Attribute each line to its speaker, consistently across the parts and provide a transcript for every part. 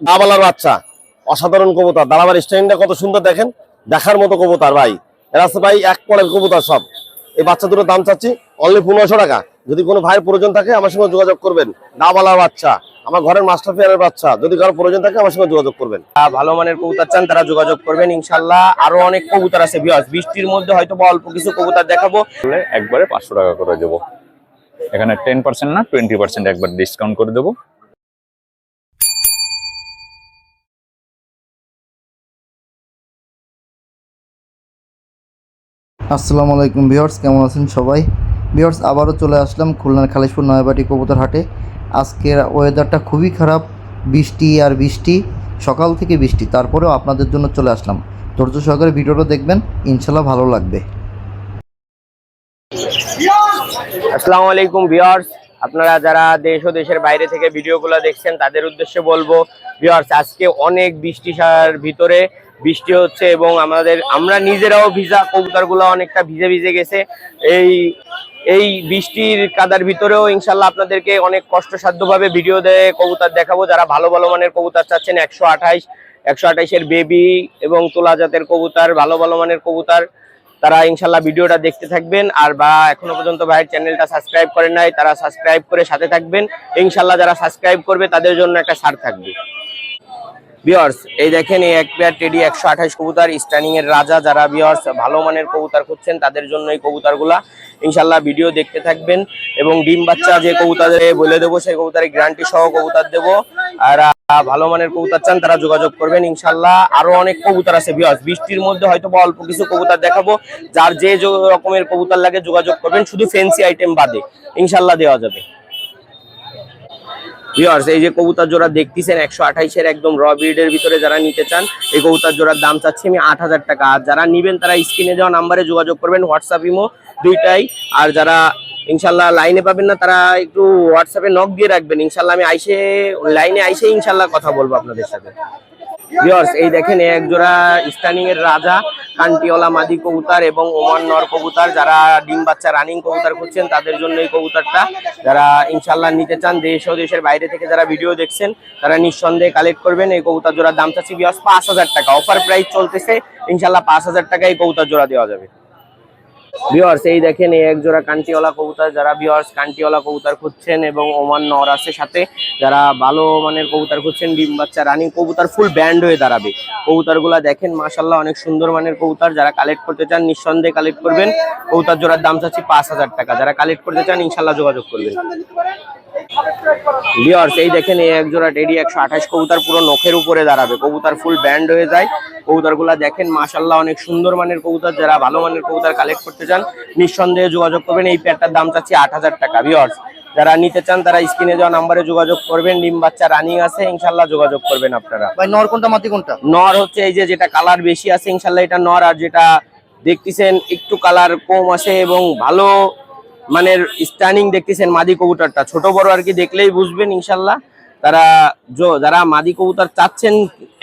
Speaker 1: দাবালার বাচ্চা অসাধারণ কবুতর। দালাবার স্ট্যান্ডটা কত সুন্দর দেখেন দেখার মতো কবুতর ভাই। এরা আছে ভাই এক পরের কবুতর সব। এই বাচ্চা দুটোর দাম চাচ্ছি অনলি পনেরোশো টাকা। যদি কোনো ভাইয়ের প্রয়োজন থাকে আমার সঙ্গে যোগাযোগ করবেন। দাবালার বাচ্চা আমার ঘরের মাস্টার ফিয়ারের বাচ্চা। যদি কারও প্রয়োজন থাকে আমার সঙ্গে যোগাযোগ করবেন।
Speaker 2: ভালো মানের কবুতর চান তারা যোগাযোগ করবেন ইনশাল্লাহ আরও অনেক কবুতর আছে বিয়াস বৃষ্টির মধ্যে হয়তো বা অল্প কিছু কবুতর দেখাবো।
Speaker 3: একবারে পাঁচশো টাকা করে দেবো। এখানে টেন পার্সেন্ট না টোয়েন্টি পার্সেন্ট একবার ডিসকাউন্ট করে দেবো।
Speaker 4: আসসালামু আলাইকুম ভিউয়ার্স, কেমন আছেন সবাই? ভিউয়ার্স, আবারও চলে আসলাম খুলনার খালিশপুর নয়াবাটি কবুতর হাটে আজকের ওয়েদারটা খুবই খারাপ, বৃষ্টি আর বৃষ্টি, সকাল থেকে বৃষ্টি, তারপরেও আপনাদের জন্য চলে আসলাম। ধৈর্য সহকারে ভিডিওটা দেখবেন ইনশাল্লাহ ভালো লাগবে।
Speaker 2: আসসালামু আলাইকুম ভিউয়ার্স, আপনারা যারা দেশ ও দেশের বাইরে থেকে ভিডিওগুলো দেখছেন, তাদের উদ্দেশ্যে বলব, ভিউয়ার্স, আজকে অনেক বৃষ্টি সার ভিতরে বৃষ্টি হচ্ছে এবং আমাদের, আমরা নিজেরাও ভিজা, কবুতরগুলো অনেকটা ভিজে ভিজে গেছে। এই এই বৃষ্টির কাদার ভিতরেও ইনশাল্লাহ আপনাদেরকে অনেক কষ্টসাধ্যভাবে ভিডিও দিয়ে কবুতর দেখাবো। যারা ভালো ভালো মানের কবুতর চাচ্ছেন, একশো আঠাইশ একশো আঠাইশের বেবি এবং তোলা জাতের কবুতর, ভালো ভালো মানের কবুতর, তারা ইনশাল্লাহ ভিডিওটা দেখতে থাকবেন। আর বা এখনও পর্যন্ত ভাইয়ের চ্যানেলটা সাবস্ক্রাইব করেন নাই, তারা সাবস্ক্রাইব করে সাথে থাকবেন। ইনশাল্লাহ যারা সাবস্ক্রাইব করবে, তাদের জন্য একটা ছাড় থাকবে। বিয়ার্স এই দেখেন এই এক পেয়ার টেডি একশো আঠাশ কবুতর স্টানিং এর রাজা যারা বিয়ার্স ভালো মানের কবুতর খুঁজছেন, তাদের জন্য এই কবুতরগুলা ইনশাল্লাহ ভিডিও দেখতে থাকবেন। এবং ডিম বাচ্চা যে কবুতরে বলে দেবো, সেই কবুতরের গ্যারান্টি সহ কবুতর দেবো। আর ভালো মানের কবুতর চান, তারা যোগাযোগ করবেন। ইনশাল্লাহ আরও অনেক কবুতর আছে বিয়ার্স বৃষ্টির মধ্যে হয়তো অল্প কিছু কবুতর দেখাবো। যার যে রকমের কবুতর লাগে যোগাযোগ করবেন। শুধু ফেন্সি আইটেম বাদে ইনশাল্লাহ দেওয়া যাবে। ভিউয়ার্স এই যে কবুতার জোড়া দেখতেছেন, একশো আঠাইশের একদম র ব্রিডের ভিতরে যারা নিতে চান, এই কবুতার জোড়ার দাম চাচ্ছি আমি আট হাজার টাকা। আর যারা নিবেন, তারা স্ক্রিনে দেওয়া নাম্বারে যোগাযোগ করবেন হোয়াটসঅ্যাপ ইমো দুইটাই। আর যারা ইনশাল্লাহ লাইনে পাবেন না, তারা একটু হোয়াটসঅ্যাপে নক দিয়ে রাখবেন। ইনশাল্লাহ আমি আইসে লাইনে আইসে ইনশাল্লাহ কথা বলব আপনাদের সাথে। ভিউয়ার্স এই দেখেন, এক জোড়া স্টানিং এর রাজা, কান্টিওলা মাদি কবুতর এবং ওমান নর কবুতর। যারা ডিম বাচ্চা রানিং কবুতর খুঁজছেন, তাদের জন্য এই কবুতরটা। যারা ইনশাল্লাহ নিতে চান, দেশ ও দেশের বাইরে থেকে যারা ভিডিও দেখছেন, তারা নিঃসন্দেহে কালেক্ট করবেন এই কবুতর জোড়ার দাম চাচ্ছি ভিওর্স পাঁচ হাজার টাকা। অফার প্রাইস চলতেছে ইনশাল্লাহ পাঁচ হাজার টাকা এই কবুতর জোড়া দেওয়া যাবে। ভিওয়ার্স এই দেখেন, এই এক জোড়া কান্টিওয়ালা কবুতর, যারা ভিওয়ার্স কান্টিওয়ালা কবুতর খুঁজছেন এবং ওমান নর সাথে, যারা ভালো মানের কবুতর খুঁজছেন, ডিম বাচ্চা, রানিং কবুতর ফুল ব্যান্ড হয়ে দাঁড়াবে। কবুতরগুলা দেখেন মাশাল্লাহ অনেক সুন্দর মানের কবুতর, যারা কালেক্ট করতে চান, নিঃসন্দেহে কালেক্ট করবেন। কবুতর জোড়ার দাম চাচ্ছি পাঁচ হাজার টাকা, যারা কালেক্ট করতে চান ইনশাল্লাহ যোগাযোগ করবেন। ভিওয়ার্স এই দেখেন এই একজোড়া টেডি একশো আঠাশ কবুতর পুরো নখের উপরে দাঁড়াবে। কবুতর ফুল ব্যান্ড হয়ে যায়। কবুতরগুলা দেখেন মাশাল্লাহ অনেক সুন্দর মানের কবুতর। যারা ভালো মানের কবুতর কালেক্ট করতে চান নিঃসন্দেহে যোগাযোগ করবেন। এই পেয়ারটার দাম চাচ্ছি আট হাজার টাকা। ভিওয়ার্স যারা নিতে চান তারা স্ক্রিনে দেওয়া নাম্বারে যোগাযোগ করবেন। ডিম বাচ্চা রানিং আছে ইনশাল্লাহ যোগাযোগ করবেন আপনারা।
Speaker 4: ভাই নর কোনটা মাতি কোনটা?
Speaker 2: নর হচ্ছে এই যে যেটা কালার বেশি আছে ইনশাল্লাহ এটা নর। আর যেটা দেখতেছেন একটু কালার কম আছে এবং ভালো মানের স্টানিং দেখতেছেন মাদি কবুতরটা। ছোট বড় আর কি দেখলেই বুঝবেন ইনশাল্লাহ। তারা যারা মাদি কবুতর চাচ্ছেন,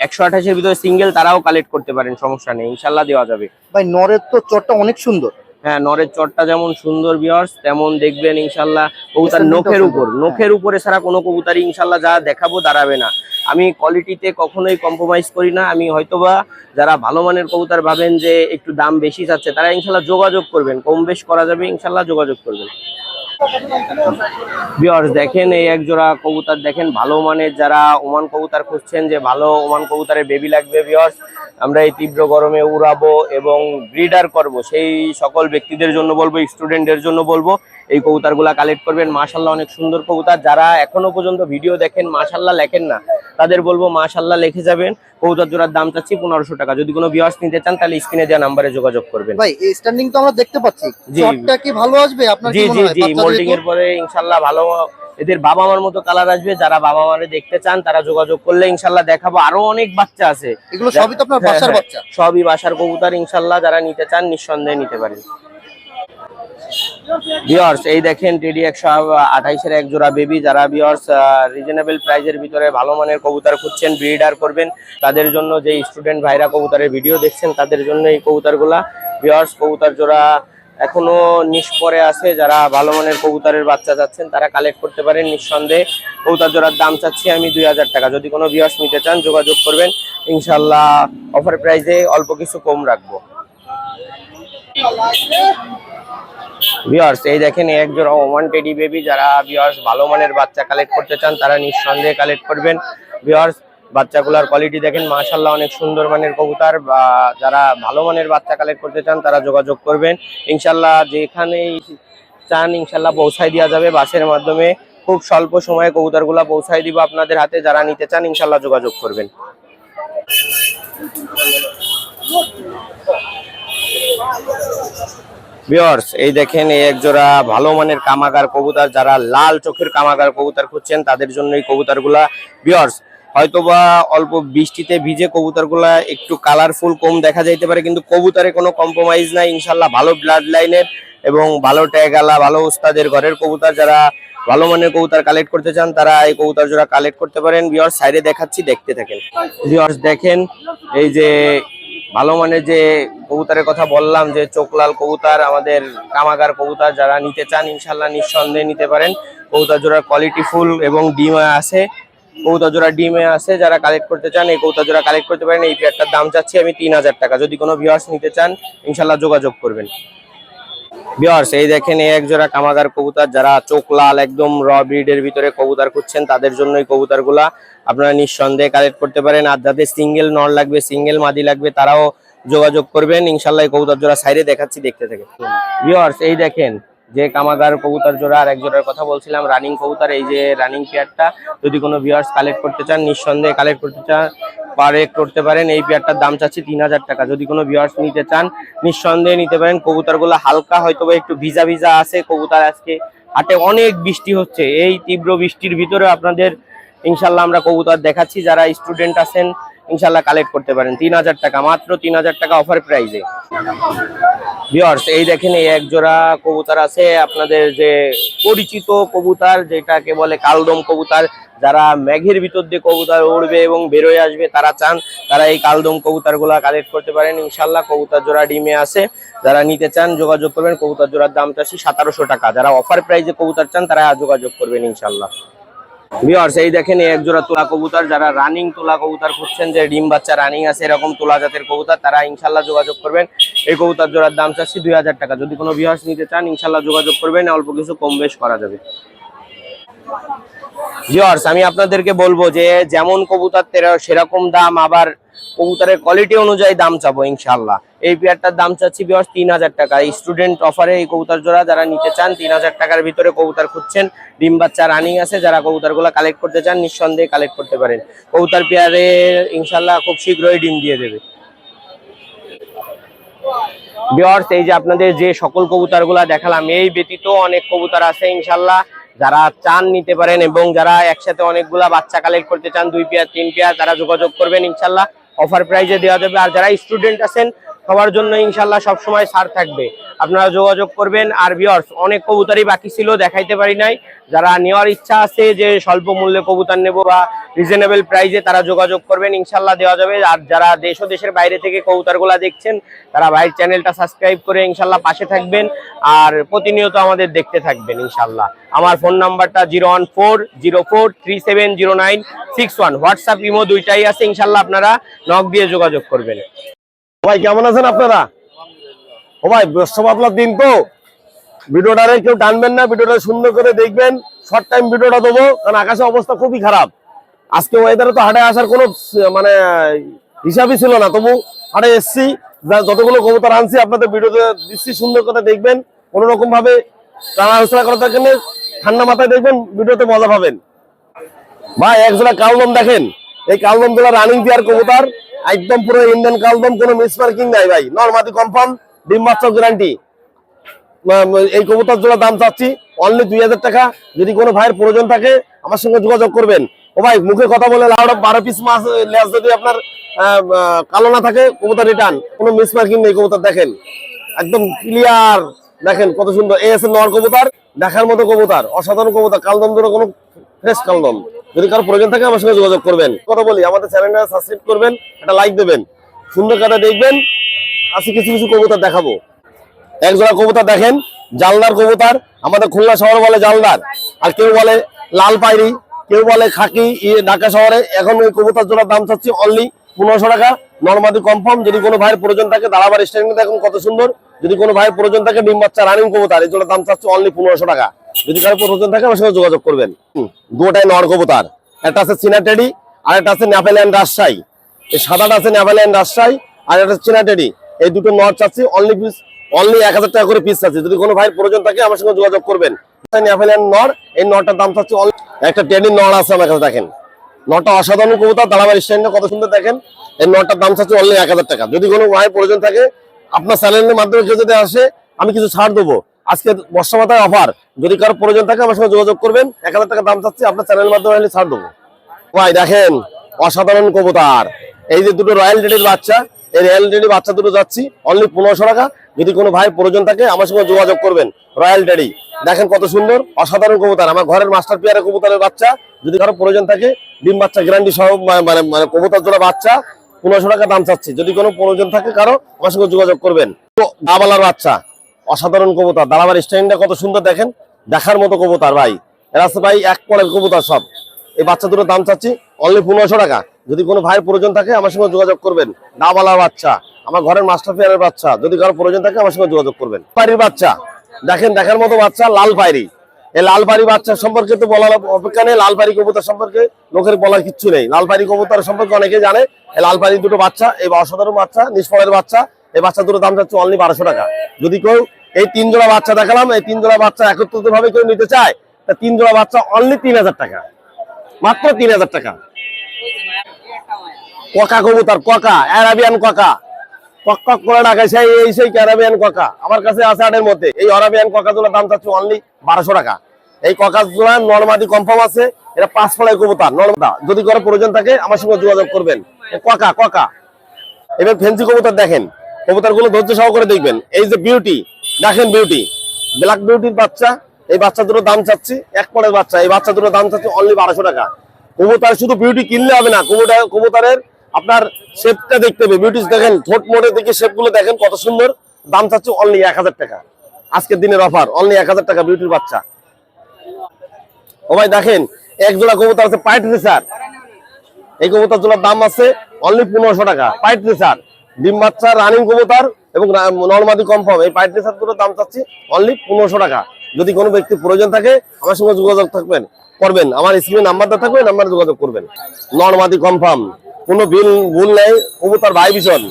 Speaker 2: একশো আঠাশের ভিতরে সিঙ্গেল তারাও কালেক্ট করতে পারেন, সমস্যা নেই। ইনশাল্লাহ দেওয়া যাবে।
Speaker 4: ভাই, নরের তো চটটা অনেক সুন্দর।
Speaker 2: হ্যাঁ নরের চটটা যেমন সুন্দর বিয়ার্স তেমন দেখবেন ইনশাল্লাহ কবুতার নখের উপর
Speaker 4: হ্যাঁ।
Speaker 2: নখের উপরে ছাড়া কোনো কবুতারই ইনশাল্লাহ যা দেখাবো দাঁড়াবে না। আমি কোয়ালিটিতে কখনোই কম্প্রোমাইজ করি না আমি হয়তোবা যারা ভালো মানের কবুতার ভাবেন যে একটু দাম বেশি যাচ্ছে তারা ইনশাল্লাহ যোগাযোগ করবেন কম বেশ করা যাবে ইনশাল্লাহ যোগাযোগ করবেন। বিয়ার্স দেখেন এই এক জোড়া কবুতর, দেখেন ভালো মানের যারা ওমান কবুতর খুঁজছেন, যে ভালো ওমান কবুতরের বেবি লাগবে বিয়ার্স আমরা এই তীব্র গরমে উড়াবো এবং ব্রিডার করব। সেই সকল ব্যক্তিদের জন্য বলব স্টুডেন্টদের জন্য বলব এই কবুতরগুলা কালেক্ট করবেন। মাশাল্লাহ অনেক সুন্দর কবুতর। যারা এখনও পর্যন্ত ভিডিও দেখেন মাশাল্লাহ লেখেন না। তাদের বলব মাশাল্লাহ লিখে যাবেন। কবুতর জোড়ার দাম চাচ্ছি পনেরোশো টাকা। যদি কোনো বিয়ার্স নিতে চান তাহলে স্ক্রিনে দেওয়া নাম্বারে যোগাযোগ করবেন।
Speaker 4: ভাই এই স্ট্যান্ডিং তো আমরা দেখতে পাচ্ছি। চটটা কি ভালো আসবে? আপনার
Speaker 2: জি জি জি। মোল্ডিং এর পরে ইনশাল্লাহ ভালো এদের বাবা মার মতো কালার আসবে। যারা বাবা মারে দেখতে চান তারা যোগাযোগ করলে ইনশাল্লাহ দেখাবো। আরও অনেক বাচ্চা আছে।
Speaker 4: এগুলো সবই তো আপনার
Speaker 2: হ্যাঁ,
Speaker 4: বাসার
Speaker 2: হ্যাঁ।
Speaker 4: বাচ্চা।
Speaker 2: সবই বাসার কবুতর ইনশাল্লাহ যারা নিতে চান নিঃসন্দেহে নিতে পারেন। বিয়ার্স এই দেখেন টেডি একশো আঠাইশের এক জোড়া বেবি যারা বিয়ার্স রিজনেবল প্রাইজের ভিতরে ভালো মানের কবুতর খুঁজছেন ব্রিডার করবেন, তাদের জন্য যে স্টুডেন্ট ভাইরা কবুতরের ভিডিও দেখছেন, তাদের জন্য এই কবুতরগুলা। বিয়ার্স কবুতর জোড়া এখনও নিষ্পরে আছে। যারা ভালো মানের কবুতরের বাচ্চা চাচ্ছেন, তারা কালেক্ট করতে পারেন নিঃসন্দেহে। কবুতর জোড়ার দাম চাচ্ছি আমি দুই হাজার টাকা। যদি কোনো বিয়াস নিতে চান, যোগাযোগ করবেন। ইনশাল্লাহ অফার প্রাইজে অল্প কিছু কম রাখব। ভিউয়ার্স এই দেখেন এক জোড়া ওমান টেডি বেবি যারা ভিউয়ার্স ভালো মানের বাচ্চা কালেক্ট করতে চান, তারা নিঃসন্দেহে কালেক্ট করবেন। ভিউয়ার্স বাচ্চাগুলোর কোয়ালিটি দেখেন মাশাল্লাহ অনেক সুন্দর মানের কবুতর, বা যারা ভালো মানের বাচ্চা কালেক্ট করতে চান, তারা যোগাযোগ করবেন। ইনশাল্লাহ যেখানেই চান ইনশাল্লাহ পৌঁছায় দেওয়া যাবে বাসের মাধ্যমে। খুব স্বল্প সময়ে কবুতরগুলো পৌঁছায় দিব আপনাদের হাতে, যারা নিতে চান ইনশাল্লাহ যোগাযোগ করবেন। ভিওর্স এই দেখেন, এই এক জোড়া ভালো মানের কামাগার কবুতর, যারা লাল চোখের কামাগার কবুতর খুঁজছেন, তাদের জন্য এই কবুতরগুলা ভিওর্স হয়তোবা অল্প বৃষ্টিতে ভিজে কবুতরগুলা একটু কালারফুল কম দেখা যাইতে পারে, কিন্তু কবুতরে কোনো কম্প্রোমাইজ নাই ইনশাল্লাহ ভালো ব্লাড লাইনের এবং ভালো ট্যাগালা ভালো উস্তাদের ঘরের কবুতর, যারা ভালো মানের কবুতর কালেক্ট করতে চান, তারা এই কবুতর জোড়া কালেক্ট করতে পারেন। ভিওর্স সাইডে দেখাচ্ছি, দেখতে থাকেন। ভিওর্স দেখেন, এই যে ভালো মানের যে কবুতরের কথা বললাম যে চোখলাল কবুতর, আমাদের কামাগার কবুতর যারা নিতে চান ইনশাল্লাহ নিঃসন্দেহে নিতে পারেন। কবুতর জোড়ার কোয়ালিটি ফুল এবং ডিমে আছে। কবুতর জোড়া ডিমে আছে, যারা কালেক্ট করতে চান, এই কবুতর জোড়া কালেক্ট করতে পারেন। এই পেয়ারটার দাম চাচ্ছি আমি তিন হাজার টাকা। যদি কোনো ভিউয়ার্স নিতে চান ইনশাল্লাহ যোগাযোগ করবেন। ভিউয়ার্স এই দেখেন, এই এক জোড়া কামাগার কবুতর, যারা চোখ লাল একদম র ব্রিডের ভিতরে কবুতার খুঁজছেন, তাদের জন্য এই কবুতারগুলা আপনারা নিঃসন্দেহে কালেক্ট করতে পারেন। আর যাদের সিঙ্গেল নর লাগবে সিঙ্গেল মাদি লাগবে, তারাও যোগাযোগ করবেন, ইনশাল্লাহ কবুতর জোড়া সাইডে দেখাচ্ছি, দেখতে থাকে। ভিউয়ার্স এই দেখেন, যে কামাগার কবুতর জোড়া আর এক জোড়ার কথা বলছিলাম রানিং কবুতর, এই যে রানিং পেয়ারটা যদি কোনো ভিওয়ার্স কালেক্ট করতে চান, নিঃসন্দেহে কালেক্ট করতে চান, পারে করতে পারেন। এই পেয়ারটার দাম চাচ্ছি তিন হাজার টাকা। যদি কোনো ভিওয়ার্স নিতে চান, নিঃসন্দেহে নিতে পারেন। কবুতরগুলো হালকা হয়তো একটু ভিজা ভিজা আছে। কবুতর আজকে হাটে অনেক বৃষ্টি হচ্ছে। এই তীব্র বৃষ্টির ভিতরে আপনাদের, ইনশাল্লাহ আমরা কবুতর দেখাচ্ছি। যারা স্টুডেন্ট আছেন ইনশাল্লাহ কালেক্ট করতে পারেন। তিন হাজার টাকা, মাত্র তিন হাজার টাকা অফার প্রাইজে ভিওর্স এই দেখেন এই এক জোড়া কবুতর আছে। আপনাদের যে পরিচিত কবুতর, যেটাকে বলে কালদম কবুতর, যারা মেঘের ভিতর দিয়ে কবুতর উড়বে এবং বেরোয় আসবে, তারা চান তারা এই কালদম কবুতরগুলা কালেক্ট করতে পারেন। ইনশাল্লাহ কবুতর জোড়া ডিমে আছে। যারা নিতে চান, যোগাযোগ করবেন। কবুতর জোড়ার দাম চাচ্ছি সতেরোশো টাকা। যারা অফার প্রাইজে কবুতর চান, তারা যোগাযোগ করবেন ইনশাল্লাহ ভিউয়ার্স এই দেখেন এক জোড়া তোলা কবুতর, যারা রানিং তোলা কবুতর খুঁজছেন, যে ডিম বাচ্চা রানিং আছে, এরকম তোলা জাতের কবুতর, তারা ইনশাল্লাহ যোগাযোগ করবেন। এই কবুতর জোড়ার দাম চাচ্ছি দুই হাজার টাকা। যদি কোনো ভিউয়ার্স নিতে চান, ইনশাল্লাহ যোগাযোগ করবেন, অল্প কিছু কম বেশ করা যাবে। ভিউয়ার্স আমি আপনাদেরকে বলব যে যেমন কবুতর তেরা- সেরকম দাম আবার কবুতরের কোয়ালিটি অনুযায়ী দাম চাবো ইনশাল্লাহ এই পেয়ারটার দাম চাচ্ছি ভিউয়ার্স তিন হাজার টাকা। স্টুডেন্ট অফারে এই কবুতর জোড়া, যারা নিতে চান, তিন হাজার টাকার ভিতরে কবুতর খুঁজছেন। ডিম বাচ্চা রানিং আছে, যারা কবুতরগুলো কালেক্ট করতে চান, নিঃসন্দেহে কালেক্ট করতে পারেন। কবুতর পেয়ারে ইনশাল্লাহ খুব শীঘ্রই ডিম দিয়ে দেবে। ভিউয়ার্স এই যে আপনাদের যে সকল কবুতরগুলা দেখালাম, এই ব্যতীত অনেক কবুতর আছে ইনশাল্লাহ যারা চান নিতে পারেন এবং যারা একসাথে অনেকগুলা বাচ্চা কালেক্ট করতে চান, দুই পেয়ার, তিন পেয়ার তারা যোগাযোগ করবেন, ইনশাল্লাহ অফার প্রাইজে দেওয়া যাবে। আর যারা স্টুডেন্ট আছেন, সবার জন্য ইনশাল্লাহ সবসময় সার থাকবে। আপনারা যোগাযোগ করবেন, আর বিয়ার্স অনেক কবুতারই বাকি ছিল, দেখাইতে পারি নাই। যারা নেওয়ার ইচ্ছা আছে যে স্বল্প মূল্যে কবুতর নেব বা রিজনেবল প্রাইজে তারা যোগাযোগ করবেন, ইনশাল্লাহ দেওয়া যাবে। আর যারা দেশ ও দেশের বাইরে থেকে কবুতরগুলা দেখছেন, তারা ভাইয়ের চ্যানেলটা সাবস্ক্রাইব করে ইনশাল্লাহ পাশে থাকবেন আর প্রতিনিয়ত আমাদের দেখতে থাকবেন, ইনশাল্লাহ। আমার ফোন নাম্বারটা zero one four, zero four, three seven, zero nine, six one. WhatsApp, Imo দুইটাই আছে, ইনশাল্লাহ আপনারা নক দিয়ে যোগাযোগ করবেন।
Speaker 1: ভাই, কেমন আছেন আপনারা? ও ভাই আপনার দিন তো। ভিডিওটারে কেউ টানবেন না ভিডিওটা সুন্দর করে দেখবেন। শর্ট টাইম ভিডিওটা দেবো কারণ আকাশের অবস্থা খুবই খারাপ। আজকে ওয়েদারে তো হাটে আসার কোনো মানে হিসাবই ছিল না। তবু হাটে এসছি যতগুলো কবুতর আনছি আপনাদের ভিডিওতে দিচ্ছি সুন্দর করে দেখবেন। কোনো রকম ভাবে টানা হেসরা করা থাকে না, ঠান্ডা মাথায় দেখবেন ভিডিওতে মজা পাবেন। ভাই একজোড়া কালদম দেখেন। এই কালদমগুলা রানিং পেয়ার কবুতর একদম পুরো ইন্ডিয়ান কালদম কোনো মিস মার্কিং নাই ভাই। নর্মাদি কনফার্ম ডিম বাচ্চা গ্যারান্টি এই কবুতর জোড়া দাম চাচ্ছি। অনলি দুই হাজার টাকা। যদি কোনো ভাইয়ের প্রয়োজন থাকে, আমার সঙ্গে যোগাযোগ করবেন। ও ভাই, মুখে কথা বলে লাউড বারো পিস মাছ লেস যদি আপনার কালো না থাকে, কবুতর রিটার্ন কোনো মিস মার্কিং নেই, কবুতর দেখেন। একদম ক্লিয়ার দেখেন কত সুন্দর। এ আছে নর কবুতর, দেখার মতো কবুতর, অসাধারণ কবুতর। কালদম ধরে কোনো ফ্রেশ কালদম। যদি কারও প্রয়োজন থাকে, আমার সঙ্গে যোগাযোগ করবেন। কথা বলি, আমাদের চ্যানেলটা সাবস্ক্রাইব করবেন, একটা লাইক দেবেন। সুন্দর কাটা দেখবেন, আজকে কিছু কিছু কবুতর দেখাবো। এক জোড়া কবুতর দেখেন, জালদার কবুতর, আমাদের খুলনা শহর বলে জালদার। আর কেউ বলে লাল পাইরি, কেউ বলে খাকি ঢাকা শহরে। এখন ওই কবুতর জোড়ার দাম চাচ্ছি অনলি পনেরোশো টাকা। নর্মাদি কনফার্ম যদি কোনো ভাইয়ের প্রয়োজন থাকে দাঁড়াবার স্ট্যান্ডিং দেখুন কত সুন্দর। যদি কোনো ভাইয়ের প্রয়োজন থাকে, ডিম বাচ্চা রানিং কবুতর, এই জোড়ার দাম চাচ্ছি অনলি পনেরোশো টাকা। যদি কারও প্রয়োজন থাকে, আমার সঙ্গে যোগাযোগ করবেন। দুটাই নর কবুতর। একটা আছে সিনাটেডি আর একটা আছে ন্যাপেলিয়ান রাজশাহী। এই সাদাটা আছে ন্যাপেলিয়ান রাজশাহী, আর একটা সিনাটেডি এই দুটো নর চাচ্ছি অনলি পিস অনলি এক হাজার টাকা করে পিস আছে। যদি কোনো ভাইয়ের প্রয়োজন থাকে, আমার সঙ্গে যোগাযোগ করবেন। ন্যাপেলিয়ান নর, এই নরটার দাম only- একটা টেডি নর আছে আমার কাছে, দেখেন। নটা অসাধারণ কবুতর দাঁড়াবার স্ট্যান্ডে কত সুন্দর, দেখেন। এই নটার দাম চাচ্ছি অনলি এক হাজার টাকা। যদি কোনো ভাইয়ের প্রয়োজন থাকে, আপনার চ্যানেলের মাধ্যমে কেউ যদি আসে, আমি কিছু ছাড় দেবো। আজকে বর্ষা মাথায় অফার যদি কারও প্রয়োজন থাকে, আমার সঙ্গে যোগাযোগ করবেন। এক হাজার টাকা দাম চাচ্ছি আপনার চ্যানেলের মাধ্যমে ছাড় দেবো। ভাই, দেখেন, অসাধারণ কবুতর। এই যে দুটো রয়্যাল টেডির বাচ্চা এই রয়্যাল টেডি বাচ্চা দুটো যাচ্ছি অনলি পনেরোশো টাকা। যদি কোনো ভাই প্রয়োজন থাকে, আমার সঙ্গে যোগাযোগ করবেন রয়্যাল টেডি দেখেন কত সুন্দর, অসাধারণ কবুতর। আমার ঘরের মাস্টার পিয়ারের কবুতরের বাচ্চা, যদি কারও প্রয়োজন থাকে, ডিম বাচ্চা গ্যারান্টি সহ মানে মানে কবুতর জোড়া বাচ্চা, পনেরোশো টাকা দাম চাচ্ছি। যদি কোনো প্রয়োজন থাকে কারও, আমার সঙ্গে যোগাযোগ করবেন। তো দাবালার বাচ্চা, অসাধারণ কবুতর। দাঁড়াবার স্টাইলটা কত সুন্দর দেখেন, দেখার মতো কবুতর ভাই। এরা ভাই এক পরের কবুতর সব। এই বাচ্চা দুটোর দাম চাচ্ছি অনলি পনেরোশো টাকা। যদি কোনো ভাইয়ের প্রয়োজন থাকে আমার সঙ্গে যোগাযোগ করবেন। ডাবালার বাচ্চা, আমার ঘরের মাস্টার পেয়ারের বাচ্চা, যদি কারও প্রয়োজন থাকে আমার সঙ্গে যোগাযোগ করবেন। পায়রির বাচ্চা, দেখেন, দেখার মতো বাচ্চা লাল পায়রি। এই লাল পায়রি বাচ্চা সম্পর্কে তো বলার অপেক্ষা নেই, লাল পায়রি কবুতর সম্পর্কে লোকের বলার কিচ্ছু নেই। লাল পায়রি কবুতর সম্পর্কে অনেকে জানে, এই লাল পায়রি দুটো বাচ্চা, এই অসাধারণ বাচ্চা, নিষ্ফলের বাচ্চা, এই বাচ্চা দুটো দাম যাচ্ছে অনলি বারোশো টাকা। যদি কেউ এই তিন জোড়া বাচ্চা দেখালাম, এই তিন জোড়া বাচ্চা একত্রিত ভাবে কেউ নিতে চায়, তা তিন জোড়া বাচ্চা অনলি তিন হাজার টাকা। মাত্র তিন হাজার টাকা। ককা কবুতর, ককা অ্যারাবিয়ান ককা। কক কক করে ডাকে সেই এই, সেই আমার কাছে আছে আটের মধ্যে। এই দাম চাচ্ছে অনলি বারোশো টাকা। এই নর্মাদি কনফার্ম আছে, এটা পাঁচ কবুতর যদি প্রয়োজন থাকে, আমার সঙ্গে যোগাযোগ করবেন। এবার ফেন্সি কবুতর দেখেন। কবুতরগুলো ধৈর্য সহকারে দেখবেন। এই যে বিউটি দেখেন বিউটি ব্ল্যাক বিউটির বাচ্চা, এই বাচ্চা দুটো দাম চাচ্ছি এক পরের বাচ্চা। এই বাচ্চা দুটো দাম চাচ্ছি অনলি বারোশো টাকা। কবুতর শুধু বিউটি কিনলে হবে না। কবুতর, কবুতরের আপনার শেপটা দেখতে হবে। বিউটি দেখেন, ঠোঁট মোড়ে দেখে শেপগুলো দেখেন, কত সুন্দর। দাম চাচ্ছি অনলি এক হাজার টাকা। আজকের দিনের অফার অনলি এক হাজার টাকা বিউটির বাচ্চা। ও ভাই, দেখেন, এক জোড়া কবুতর আছে পাইট রেসার এই কবুতর জোড়ার দাম আছে অনলি পনেরোশো টাকা। পাইট রেসার ডিম বাচ্চা রানিং কবুতর এবং নর্মাদি কনফার্ম এই পাইট রেসার দাম চাচ্ছি অনলি পনেরোশো টাকা। যদি কোনো ব্যক্তির প্রয়োজন থাকে, আমার সঙ্গে যোগাযোগ থাকবেন, করবেন। আমার স্ক্রিনে নাম্বারটা থাকবে নাম্বারে যোগাযোগ করবেন। নর্মাদি কনফার্ম কোনো বিল, ভুল নেই। কবুতর ভাই ভীষণ।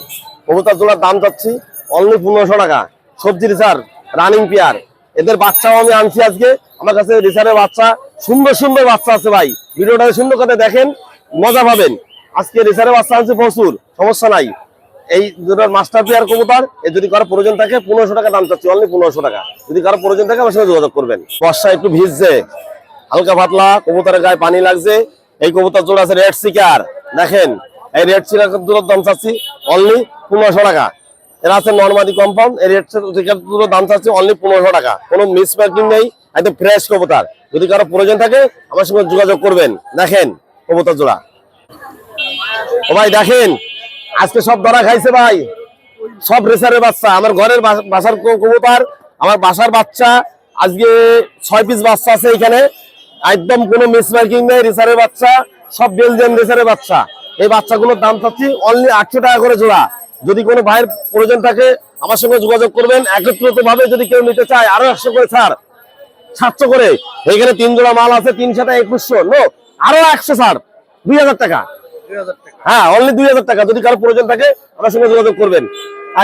Speaker 1: কবুতর জোড়ার দাম চাচ্ছি অনলি পনেরোশো টাকা। সবজি রিসার রানিং পেয়ার এদের বাচ্চাও আমি আনছি আজকে। আমার কাছে রিসারের বাচ্চা, সুন্দর সুন্দর বাচ্চা আছে ভাই। ভিডিওটা সুন্দর করে দেখেন, মজা পাবেন। আজকে রিসারের বাচ্চা আনছি প্রচুর, সমস্যা নাই। এই দুটোর মাস্টার পেয়ার কবুতর, এ যদি কারও প্রয়োজন থাকে, পনেরোশো টাকা দাম চাচ্ছি, অনলি পনেরোশো টাকা। যদি কারও প্রয়োজন থাকে, আমার সঙ্গে যোগাযোগ করবেন। বর্ষা একটু ভিজছে। হালকা পাতলা, কবুতরের গায়ে পানি লাগছে। এই কবুতর জোড়া আছে রেড সিকার দেখেন, এই রেড সিকার দুটোর দাম চাচ্ছি অনলি পনেরোশো টাকা। এরা আছে নর্মাদি কম্পাউন্ড এই রেড সিকার দুটোর দাম চাচ্ছি অনলি পনেরোশো টাকা। কোনো মিস প্যাকিং নেই, একদম ফ্রেশ কবুতার। যদি কারও প্রয়োজন থাকে, আমার সঙ্গে যোগাযোগ করবেন। দেখেন, কবুতর জোড়া। ও ভাই, দেখেন, আজকে সব ধরা খাইছে ভাই। সব রেসারের বাচ্চা, আমার ঘরের বাসার কবুতর, আমার বাসার বাচ্চা, আজকে ছয় পিস বাচ্চা আছে এখানে। একদম কোনো মিস মার্কিং নেই রেসারের বাচ্চা। সব বেলজিয়াম রেসারের বাচ্চা। এই বাচ্চাগুলোর দাম চাচ্ছি অনলি আটশো টাকা করে জোড়া। যদি কোনো ভাইয়ের প্রয়োজন থাকে আমার সঙ্গে যোগাযোগ করবেন। একত্রিত ভাবে যদি কেউ নিতে চায় আরও একশো করে ছাড়। সাতশো করে। এখানে তিন জোড়া মাল আছে তিন সাথে একুশশো। নো আরও একশো ছাড়। দুই হাজার টাকা। হ্যাঁ অনলি দুই হাজার টাকা। যদি কারও প্রয়োজন থাকে আমার সঙ্গে যোগাযোগ করবেন।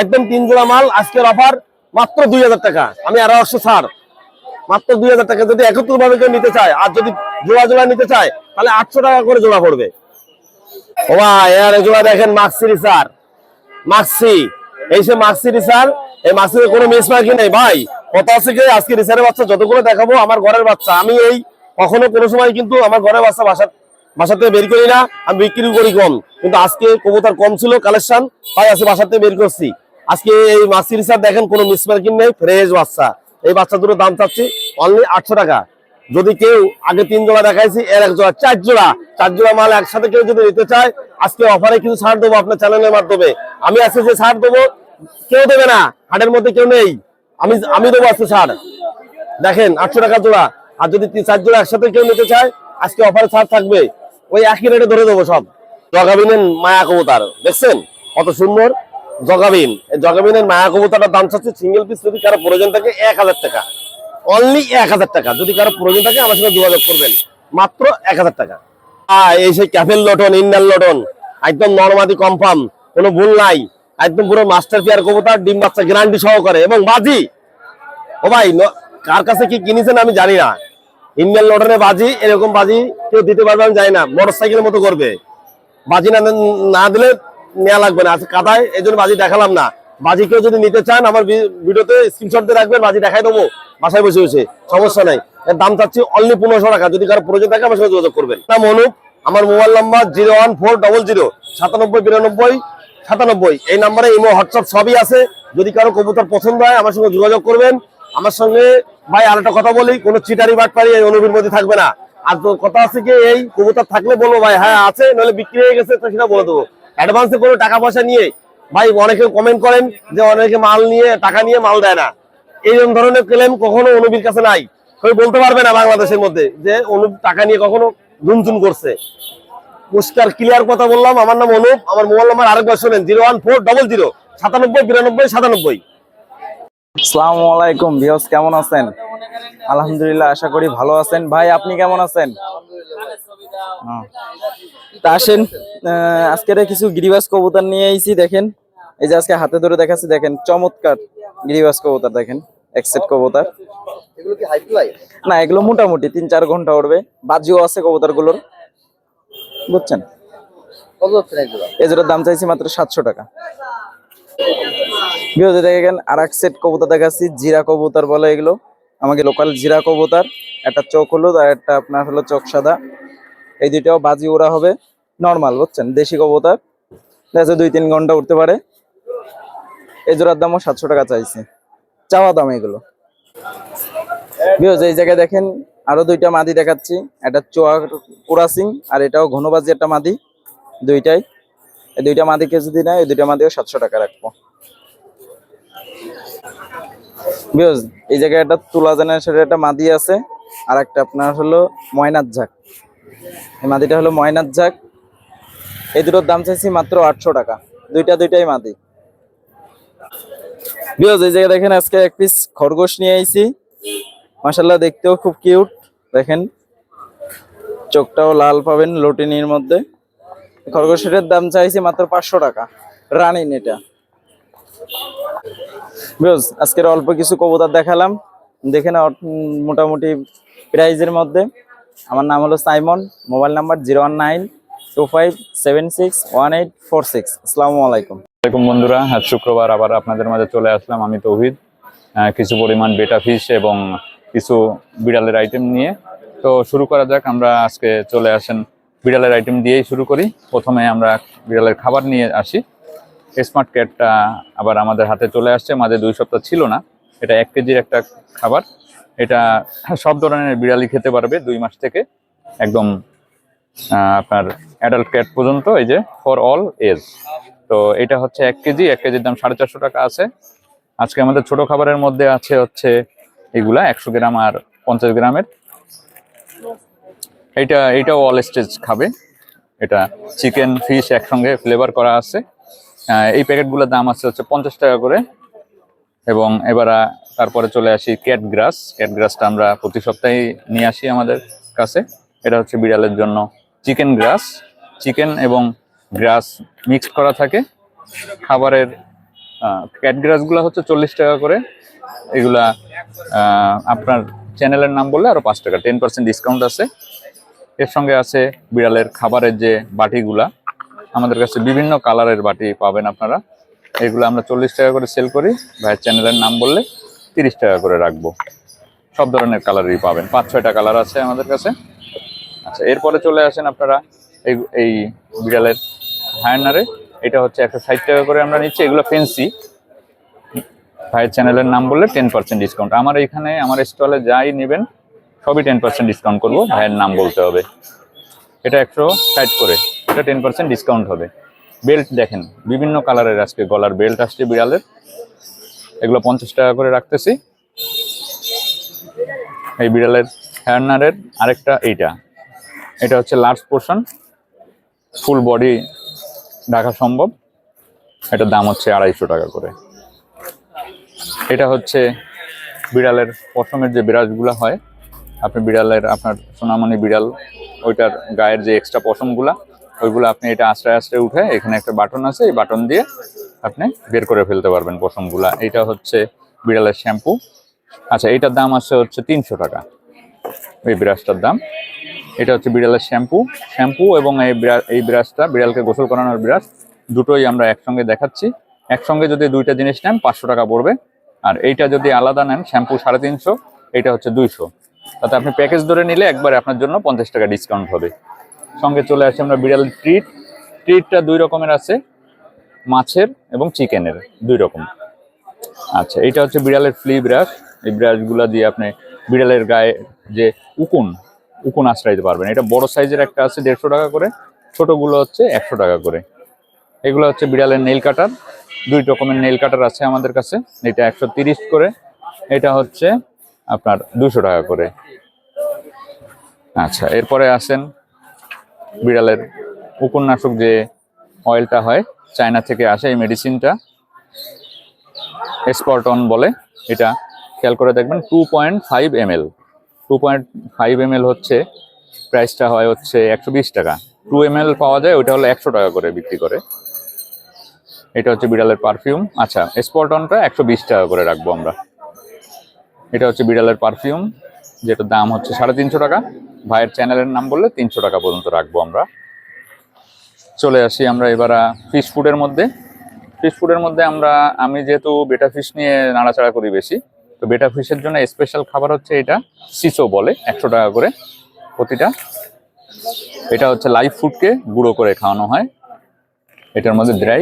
Speaker 1: একদম তিন জোড়া মাল আজকের অফার মাত্র দুই হাজার টাকা। আমি আরও একশো ছাড়। মাত্র দুই হাজার টাকা যদি একত্র ভাবে কেউ নিতে চায়, আর যদি জোড়া জোড়া নিতে চায়, তাহলে আটশো টাকা করে জোড়া পড়বে। ও এর জোড়া দেখেন মাক্সি রিসার মাক্সি, এই সে মাক্সি রিসার এই মাক্সির কোনো মিস মার্কি নেই। ভাই, কথা আছে কি, আজকে রিসারের বাচ্চা যতগুলো দেখাবো, আমার ঘরের বাচ্চা। আমি এই কখনো কোনো সময় কিন্তু আমার ঘরের বাচ্চা বাসা বাসা থেকে বের করি না। আমি বিক্রি করি কম। কিন্তু আজকে কবুতর কম ছিল, কালেকশন, তাই আজকে বাসা থেকে বের করছি। আজকে এই মাক্সি রিসার দেখেন কোনো মিস মার্কিং নেই, ফ্রেশ বাচ্চা। এই বাচ্চা দুটো দাম চাচ্ছি অনলি আটশো টাকা। যদি কেউ আগে তিন জোড়া দেখাইছি, এর এক জোড়া, চার জোড়া চার জোড়া মাল একসাথে কেউ যদি নিতে চায়, আজকে অফারে কিছু ছাড় দেবো আপনার চ্যানেলের মাধ্যমে। আমি আজকে যে ছাড় দেবো, কেউ দেবে না, হাটের মধ্যে কেউ নেই। আমি আমি দেবো আজকে ছাড়। দেখেন, আটশো টাকা জোড়া, আর যদি তিন, চার জোড়া একসাথে কেউ নিতে চায়, আজকে অফারে ছাড় থাকবে। ওই একই রেটে ধরে দেবো সব। জগাবিনের মায়া কবুতার, দেখছেন? কত সুন্দর জগাবিন। জগাবিনের মায়া কবুতারটার দাম চাচ্ছে সিঙ্গেল পিস যদি কারও প্রয়োজন থাকে, এক হাজার টাকা। অনলি এক হাজার টাকা। যদি কারও প্রয়োজন থাকে আমার সঙ্গে যোগাযোগ করবেন। মাত্র এক হাজার টাকা। আহ, এই সেই ক্যাফেল লটন ইন্ডিয়ান লটন একদম নরমাদি কনফার্ম কোনো ভুল নাই। একদম পুরো মাস্টার পেয়ার কবুতর ডিম বাচ্চা গ্যারান্টি সহকারে। এবং বাজি ও ভাই কার কাছে কি কিনেছেন আমি জানি না। ইন্ডিয়ান লটনের বাজি এরকম বাজি কেউ দিতে পারবে আমি জানি না। মোটর সাইকেলের মতো করবে। বাজি না দিলে নেওয়া লাগবে না। আজকে কাদায় এই জন্য বাজি দেখালাম না। বাজি কেউ যদি নিতে চান, আমার ভিডিওতে স্ক্রিনশট দিয়ে রাখবেন, বাজি দেখাই দেবো। বাসায় বসে বসে, সমস্যা নাই। এর দাম চাচ্ছি অনলি পনেরোশো টাকা, যদি কারও প্রয়োজন থাকে আমার সঙ্গে যোগাযোগ করবেন। নাম অনুপ, আমার mobile number zero one four double zero, সাতানব্বই বিরানব্বই, সাতানব্বই। এই নাম্বারে ইমো হোয়াটসঅ্যাপ সবই আছে। যদি কারও কবুতর পছন্দ হয়, আমার সঙ্গে যোগাযোগ করবেন। আমার সঙ্গে, ভাই, আর একটা কথা বলি, কোনো চিটারি বাটপারি এই অনুবির মধ্যে থাকবে না। আর তো কথা আছে কি, এই কবুতর থাকলে বলব, ভাই হ্যাঁ আছে নাহলে বিক্রি হয়ে গেছে সেটা বলে দেবো। অ্যাডভান্সে কোনো টাকা পয়সা নিয়ে ভাই, অনেকে কমেন্ট করেন যে অনেকে মাল নিয়ে, টাকা নিয়ে মাল দেয় না। এইরকম ধরনের ক্লেম কখনো অনুবির কাছে নাই। কেউ বলতে পারবে না বাংলাদেশের মধ্যে যে অনুপ টাকা নিয়ে কখনো ঝুনঝুন করছে। পুরস্কার ক্লিয়ার কথা বললাম। আমার নাম অনুপ, আমার মোবাইল নাম্বার আরেকবার শোনেন, zero one four double zero, সাতানব্বই, বিরানব্বই, সাতানব্বই।
Speaker 5: আসসালামু আলাইকুম ভিউস কেমন আছেন? আলহামদুলিল্লাহ আশা করি ভালো আছেন। ভাই আপনি কেমন আছেন। তা আসেন আজকের কিছু গিরিবাস কবুতর নিয়ে আইছি দেখেন। এই যে আজকে হাতে ধরে দেখাচ্ছি দেখেন চমৎকার গিরিবাস কবুতর দেখেন একসেট কবুতর।
Speaker 4: এগুলো কি হাই ফ্লাই
Speaker 5: না এগুলো মোটামুটি তিন চার ঘণ্টা উঠবে বাজিও আছে কবুতরগুলোর বুঝছেন?
Speaker 4: কত যাচ্ছে এগুলো?
Speaker 5: এজোর দাম চাইছি মাত্র সাতশো টাকা। বিরোধী দেখেন আর এক সেট কবুতর দেখাচ্ছি জিরা কবুতর বলে এগুলো। আমাকে লোকাল জিরা কবুতর, একটা চোখ হলুদ আর একটা আপনার হলো চোখ সাদা। এই দুইটাও বাজি ওরা হবে নর্মাল বুঝছেন, দেশি কবুতর। দেখা দুই তিন ঘণ্টা উঠতে পারে। এই জোড়ার দামও সাতশো টাকা চাইছি। চাওয়া দাম এগুলো। বিরোধী এই জায়গায় দেখেন, আরও দুইটা মাদি দেখাচ্ছি। একটা চোয়া কুরাসিং আর এটাও ঘনবাজি একটা মাদি, দুইটাই। এই দুইটা মাদিকে যদি নেয়, এই দুইটা মাদিও সাতশো টাকা রাখব। বিকজ এই জায়গায় একটা তুলা জেনারেশনের একটা মাদি আছে, আর একটা আপনার হলো ময়নার ঝাক। এই মাদিটা হলো ময়নার ঝাক। এই দুটোর দাম চাইছি মাত্র আটশো টাকা। দুইটা দুইটাই মাদি। বিকজ এই জায়গায় দেখেন আজকে এক পিস খরগোশ নিয়ে আইছি। মাসাল্লাহ দেখতেও খুব কিউট দেখেন, চোখটাও লাল পাবেন লটিনির মধ্যে। খরগোশের দাম চাইছি মাত্র পাঁচশো টাকা। রানিন এটা। বুঝ আজকের অল্প কিছু কবুতর দেখালাম। দেখে না মোটামুটি প্রাইজের মধ্যে। আমার নাম হলো Simon, mobile number zero one nine two five seven six one eight four six. আসসালামু আলাইকুম।
Speaker 3: আসসালামাইকুম বন্ধুরা, আজ শুক্রবার আবার আপনাদের মাঝে চলে আসলাম। আমি তৌহিদ কিছু পরিমাণ বেটা ফিশ এবং কিছু বিড়ালের আইটেম নিয়ে। তো শুরু করা যাক, আমরা আজকে চলে আসেন বিড়ালের আইটেম দিয়েই শুরু করি। প্রথমে আমরা বিড়ালের খাবার নিয়ে আসি। স্মার্ট ক্যাটটা আবার আমাদের হাতে চলে আসছে। মাঝে দুই সপ্তাহ ছিল না। এটা এক কেজির একটা খাবার। এটা সব ধরনের বিড়ালি খেতে পারবে দুই মাস থেকে। একদম আপনার অ্যাডাল্ট ক্যাট পর্যন্ত, এই যে ফর অল এজ তো এটা হচ্ছে এক কেজি। এক কেজির দাম সাড়ে চারশো টাকা আছে। আজকে আমাদের ছোট খাবারের মধ্যে আছে হচ্ছে এগুলা, একশো গ্রাম আর পঞ্চাশ গ্রামের। এইটা এইটাও অল স্টেজ খাবে। এটা চিকেন ফিশ একসঙ্গে ফ্লেভার করা আছে। এই প্যাকেটগুলোর দাম আছে হচ্ছে পঞ্চাশ টাকা করে। এবং এবার তারপরে চলে আসি ক্যাট গ্রাস। ক্যাট গ্রাসটা আমরা প্রতি সপ্তাহে নিয়ে আসি আমাদের কাছে। এটা হচ্ছে বিড়ালের জন্য চিকেন গ্রাস। চিকেন এবং গ্রাস মিক্স করা থাকে। খাবারের ক্যাট গ্রাসগুলো হচ্ছে চল্লিশ টাকা করে। এগুলা আপনার চ্যানেলের নাম বললে আরও পাঁচ টাকা। টেন পার্সেন্ট ডিসকাউন্ট আছে। এর সঙ্গে আছে বিড়ালের খাবারের যে বাটিগুলা। আমাদের কাছে বিভিন্ন কালারের বাটি পাবেন আপনারা। এগুলো আমরা চল্লিশ টাকা করে সেল করি। ভাইয়ের চ্যানেলের নাম বললে তিরিশ টাকা করে রাখব। সব ধরনের কালারই পাবেন। পাঁচ, ছয়টা কালার আছে আমাদের কাছে। আচ্ছা এরপরে চলে আসেন আপনারা এই এই বিড়ালের হায়ানারে। এটা হচ্ছে একশো ষাট টাকা করে আমরা নিচ্ছি। এগুলো ফেন্সি ভাইয়ের চ্যানেলের নাম বললে টেন পার্সেন্ট ডিসকাউন্ট আমার এখানে, আমার স্টলে যাই নেবেন, সবই টেন পার্সেন্ট ডিসকাউন্ট করব। ভাইয়ের নাম বলতে হবে। এটা একশো ষাট করে। এটা টেন পার্সেন্ট ডিসকাউন্ট হবে। বেল্ট দেখেন, বিভিন্ন কালারের আজকে গলার বেল্ট আসছে বিড়ালের। এগুলো পঞ্চাশ টাকা করে রাখতেছি। এই বিড়ালের হ্যান্নারের আরেকটা এইটা। এটা হচ্ছে লার্জ পোর্শন ফুল বডি ঢাকা সম্ভব। এটার দাম হচ্ছে আড়াইশো টাকা করে। এটা হচ্ছে বিড়ালের পশমের যে বিরাজগুলো হয়, আপনি বিড়ালের আপনার সোনামণি বিড়াল, ওইটার গায়ের যে এক্সট্রা পশমগুলা ওইগুলো আপনি এটা আশ্রয় আশ্রয় উঠে এখানে একটা বাটন আছে, এই বাটন দিয়ে আপনি বের করে ফেলতে পারবেন পশমগুলা। এটা হচ্ছে বিড়ালের শ্যাম্পু। আচ্ছা এটার দাম আছে হচ্ছে তিনশো টাকা। এই ব্রাশটার দাম। এটা হচ্ছে বিড়ালের শ্যাম্পু। শ্যাম্পু এবং এই এই ব্রাশটা, বিড়ালকে গোসল করানোর ব্রাশ, দুটোই আমরা একসঙ্গে দেখাচ্ছি। একসঙ্গে যদি দুইটা জিনিস নেন, পাঁচশো টাকা পড়বে। আর এইটা যদি আলাদা নেন, শ্যাম্পু সাড়ে তিনশো, এটা হচ্ছে দুইশো। তাতে আপনি প্যাকেজ ধরে নিলে একবারে আপনার জন্য পঞ্চাশ টাকা ডিসকাউন্ট হবে। সঙ্গে চলে আসি আমরা বিড়াল ট্রিট। ট্রিটটা দুই রকমের আছে, মাছের এবং চিকেনের, দুই রকম। আচ্ছা এটা হচ্ছে বিড়ালের ফ্লি ব্রাশ। এই ব্রাশগুলো দিয়ে আপনি বিড়ালের গায়ে যে উকুন উকুন আশ্রয় দিতে পারবেন। এটা বড় সাইজের একটা আছে, দেড়শো টাকা করে। ছোটোগুলো হচ্ছে একশো টাকা করে। এগুলো হচ্ছে বিড়ালের নেল কাটার। দুই রকমের নেল কাটার আছে আমাদের কাছে। এটা একশো তিরিশ করে। এটা হচ্ছে আপনার দুশো টাকা করে। আচ্ছা এরপরে আসেন বিড়ালের উপন্যাসক যে অয়েলটা হয়, চায়না থেকে আসে এই মেডিসিনটা স্পটন বলে। এটা খেয়াল করে দেখবেন two point five M L two point five M L হচ্ছে প্রাইসটা হয় হচ্ছে একশো বিশ টাকা। টু এম এল পাওয়া যায়, ওইটা হলো একশো টাকা করে বিক্রি করে। এটা হচ্ছে বিড়ালের পারফিউম আচ্ছা স্পটনটা একশো বিশ টাকা করে রাখব আমরা। এটা হচ্ছে বিড়ালের পারফিউম যেটার দাম হচ্ছে সাড়ে তিনশো টাকা। ভাইয়ের চ্যানেলের নাম বললে তিনশো টাকা পর্যন্ত রাখব আমরা। চলে আসি আমরা এবার ফিশ ফুডের মধ্যে। ফিশ ফুডের মধ্যে আমরা, আমি যেহেতু বেটা ফিশ নিয়ে নাড়াচাড়া করি বেশি, তো বেটা ফিশের জন্য স্পেশাল খাবার হচ্ছে এটা সিসো বলে, একশো টাকা করে প্রতিটা। এটা হচ্ছে লাইভ ফুডকে গুঁড়ো করে খাওয়ানো হয়। এটার মধ্যে ড্রাই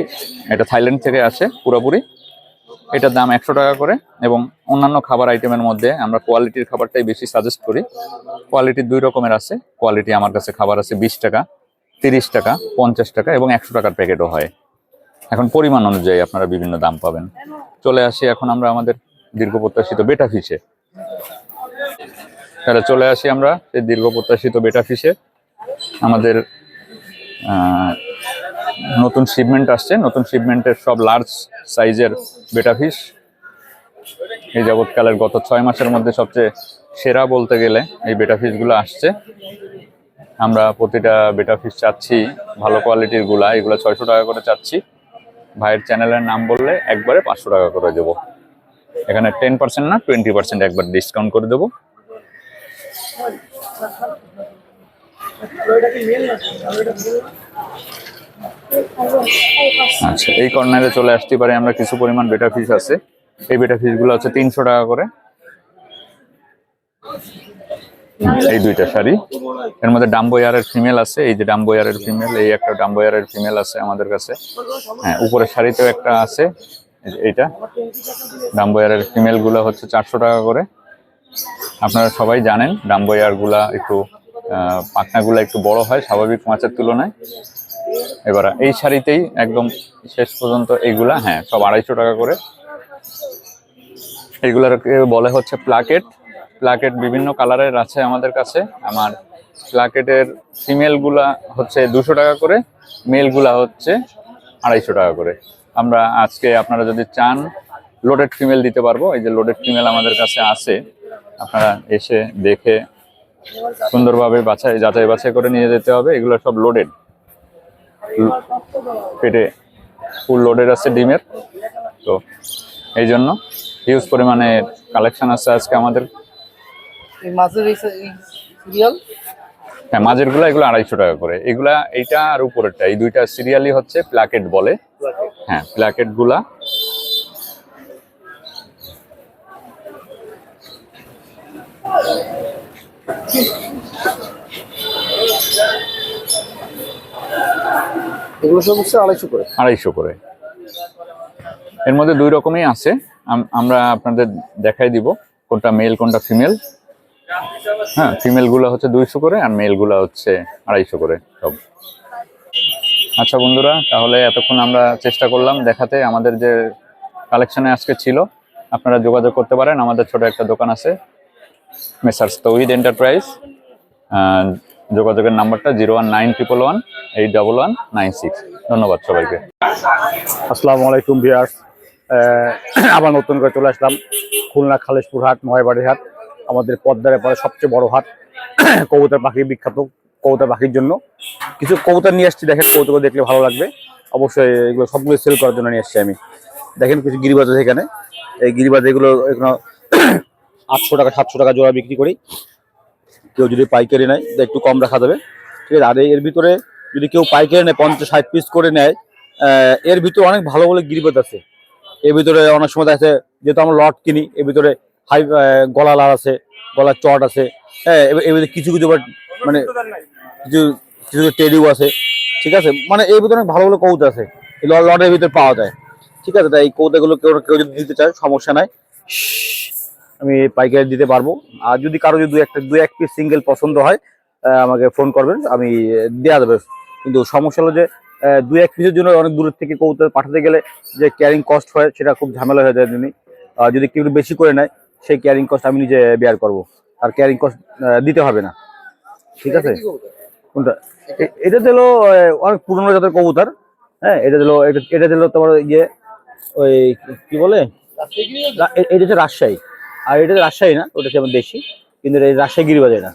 Speaker 3: এটা থাইল্যান্ড থেকে আসে, পুরোপুরি। এটার দাম একশো টাকা করে এবং অন্যান্য খাবার আইটেমের মধ্যে আমরা কোয়ালিটির খাবারটাই বেশি সাজেস্ট করি। কোয়ালিটি দুই রকমের আছে। কোয়ালিটি আমার কাছে খাবার আছে বিশ টাকা, তিরিশ টাকা, পঞ্চাশ টাকা এবং একশো টাকার প্যাকেটও হয়। এখন পরিমাণ অনুযায়ী আপনারা বিভিন্ন দাম পাবেন। চলে আসি এখন আমরা আমাদের দীর্ঘ প্রত্যাশিত বেটা ফিশে তাহলে চলে আসি আমরা এই দীর্ঘ প্রত্যাশিত বেটা ফিশে আমাদের নতুন শিপমেন্ট আসছে, নতুন শিপমেন্টের সব লার্জ সাইজের বেটা ফিস এই যাবৎকালের গত ছয় মাসের মধ্যে সবচেয়ে সেরা বলতে গেলে এই বেটা ফিশগুলো আসছে। আমরা প্রতিটা বেটা ফিশ চাচ্ছি ভালো কোয়ালিটিরগুলা, এগুলো ছয়শো টাকা করে চাচ্ছি। ভাইয়ের চ্যানেলের নাম বললে একবারে পাঁচশো টাকা করে দেবো। এখানে টেন পার্সেন্ট না টোয়েন্টি পার্সেন্ট একবার ডিসকাউন্ট করে দেবো। আচ্ছা এই কর্নারে চলে আসতে পারে আমরা, কিছু পরিমাণ বেটা ফিস আছে। এই বেটা ফিশগুলো হচ্ছে তিনশো টাকা করে। এই দুইটা শাড়ি। এর মধ্যে ডাম্বোয়ারের ফিমেল আছে, এই যে ডাম্বোয়ারের ফিমেল এই একটা ডাম্বোয়ারের ফিমেল আছে আমাদের কাছে। হ্যাঁ উপরের শাড়িতেও একটা আছে এইটা। ডাম্বোয়ারের ফিমেলগুলো হচ্ছে চারশো টাকা করে। আপনারা সবাই জানেন ডাম্বোয়ারগুলা একটু পাখনাগুলো একটু বড় হয়, স্বাভাবিক মাছের তুলনায়। এবার এই শাড়িতেই একদম শেষ পর্যন্ত এইগুলা হ্যাঁ সব আড়াইশো টাকা করে। এগুলাকে বলে হচ্ছে প্লাকেট। প্লাকেট বিভিন্ন কালারের আছে আমাদের কাছে। আমার প্লাকেটের ফিমেলগুলা হচ্ছে দুশো টাকা করে মেলগুলা হচ্ছে আড়াইশো টাকা করে। আমরা আজকে আপনারা যদি চান লোডেড ফিমেল দিতে পারব, এই যে লোডেড ফিমেল আমাদের কাছে আছে, আপনারা এসে দেখে সুন্দরভাবে বাছাই যাচাই বাছাই করে নিয়ে যেতে হবে। এগুলো সব লোডেড। পেটে ফুল লোডেড আছে ডিমের। তো এই জন্য হিউজ পরিমাণে কালেকশন আছে আজকে আমাদের। হ্যাঁ মাঝেরগুলা এগুলো আড়াইশো টাকা করে। এগুলা এইটা আর উপরেরটা এই দুইটা সিরিয়ালই হচ্ছে প্লাকেট বলে। হ্যাঁ প্লাকেটগুলা
Speaker 6: এগুলো সব হচ্ছে আড়াইশো করে।
Speaker 3: আড়াইশো করে। এর মধ্যে দুই রকমই আছে। আমরা আপনাদের দেখাই দিব কোনটা মেল কোনটা ফিমেল হ্যাঁ ফিমেলগুলো হচ্ছে দুইশো করে আর মেলগুলো হচ্ছে আড়াইশো করে সব। আচ্ছা বন্ধুরা, তাহলে এতক্ষণ আমরা চেষ্টা করলাম দেখাতে। আমাদের যে কালেকশনে আজকে ছিল, আপনারা যোগাযোগ করতে পারেন। আমাদের ছোট একটা দোকান আছে, মেসার্স তৌহিদ এন্টারপ্রাইজ যোগাযোগের নাম্বারটা zero one nine triple one eight double one nine six. ধন্যবাদ সবাইকে।
Speaker 7: আসসালামু আলাইকুম ভিউয়ার্স। আবার নতুন করে চলে আসলাম খুলনা খালেশপুর হাট, নয়বাড়ি হাট, আমাদের পদ্মার পরে সবচেয়ে বড় হাট, কবুতর পাখি বিখ্যাত কবুতর পাখির জন্য। কিছু কবুতর নিয়ে আসছি, দেখেন কবুতর দেখলে ভালো লাগবে। অবশ্যই এগুলো সবগুলো সেল করার জন্য নিয়ে আসছি আমি। দেখেন কিছু গিরিবাজ আছে এখানে। এই গিরিবাজ এগুলো এগুলো আটশো টাকা, সাতশো টাকা জোড়া বিক্রি করি। কেউ যদি পাইকারি নেয় একটু কম রাখা যাবে। ঠিক আছে? আর এর ভিতরে যদি কেউ পাইকারি নেয়, পঞ্চাশ, ষাট পিস করে নেয় এর ভিতরে অনেক ভালো ভালো গিরিবাজ আছে। এর ভিতরে অনেক সময় যাচ্ছে, যেহেতু আমরা লট কিনি, এর ভিতরে হাই গলা লাল আছে, গলার চট আছে। হ্যাঁ এর ভিতরে কিছু কিছু মানে কিছু কিছু টেডিও আছে। ঠিক আছে? মানে এর ভিতরে অনেক ভালো ভালো কৌত আছে। লটের ভিতরে পাওয়া যায়। ঠিক আছে? তাই এই কৌতাগুলো কেউ কেউ যদি দিতে চায়, সমস্যা নাই। আমি পাইকারি দিতে পারব। আর যদি কারও যদি দু একটা দু এক পিস সিঙ্গেল পছন্দ হয় আমাকে ফোন করবেন আমি দেওয়া দেবে কিন্তু সমস্যা হলো যে দু এক পিসের জন্য অনেক দূরের থেকে কবুতর পাঠাতে গেলে যে ক্যারিং কস্ট হয় সেটা খুব ঝামেলা হয়ে যায় জন্য যদি কেউ একটু বেশি করে নেয় সেই ক্যারিং কস্ট আমি নিজে বেয়ার করব। আর ক্যারিং কস্ট দিতে হবে না। ঠিক আছে? কোনটা? এটা দিল অনেক পুরনো জাতের কবুতর। হ্যাঁ এটা দিল এটা এটা দিল তোমার ইয়ে ওই কি বলে? এটা হচ্ছে রাজশাহী। আর এটা রাজশাহী না ওটা আমার দেশি কিন্তু এটা রাজশাহী গিরিবাজ এটা।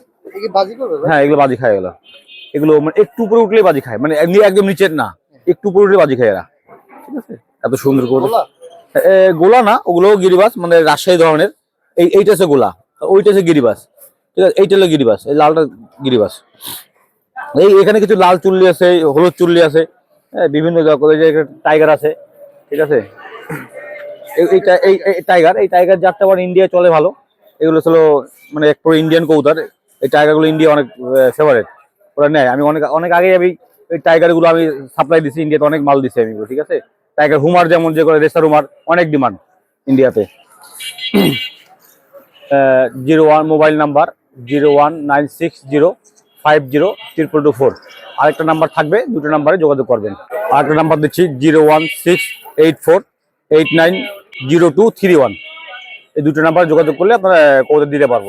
Speaker 6: ভাই?
Speaker 7: হ্যাঁ এগুলো বাজি খায় এগুলো। এগুলো মানে একটু উপরে উঠলে বাজি খায় মানে একদম নিচের না একটু উপরে উঠলে বাজি খায় এরা। ঠিক আছে? এত সুন্দর করে
Speaker 6: গোলা?
Speaker 7: না ওগুলো গিরিবাস মানে রাজশাহী ধরনের। এই এইটা হচ্ছে গোলা ওইটা হচ্ছে গিরিবাস ঠিক আছে? এইটা হলো গিরিবাস এই লালটা গিরিবাস এই এখানে কিছু লাল চুল্লি আছে হলুদ চুল্লি আছে হ্যাঁ বিভিন্ন টাইগার আছে ঠিক আছে? এই- এই টাইগার এই টাইগার জাতটা আবার ইন্ডিয়া চলে ভালো, এগুলো ছিল মানে এক পুরো ইন্ডিয়ান কবুতর এই টাইগারগুলো ইন্ডিয়া অনেক ফেভারেট ওরা নেয়। আমি অনেক অনেক আগে আমি এই টাইগারগুলো আমি সাপ্লাই দিছি ইন্ডিয়াতে অনেক মাল দিছি আমি ঠিক আছে? টাইগার হুমার যেমন যে করে রেসার হুমার, অনেক ডিমান্ড ইন্ডিয়াতে zero one mobile number zero one nine six zero five zero triple two four আরেকটা নাম্বার থাকবে, দুটো নাম্বারে যোগাযোগ করবেন। আরেকটা নাম্বার দিচ্ছি zero one six eight four eight nine zero two three one. এই দুটো নাম্বার যোগাযোগ করলে আপনারা কৌতে দিতে পারব।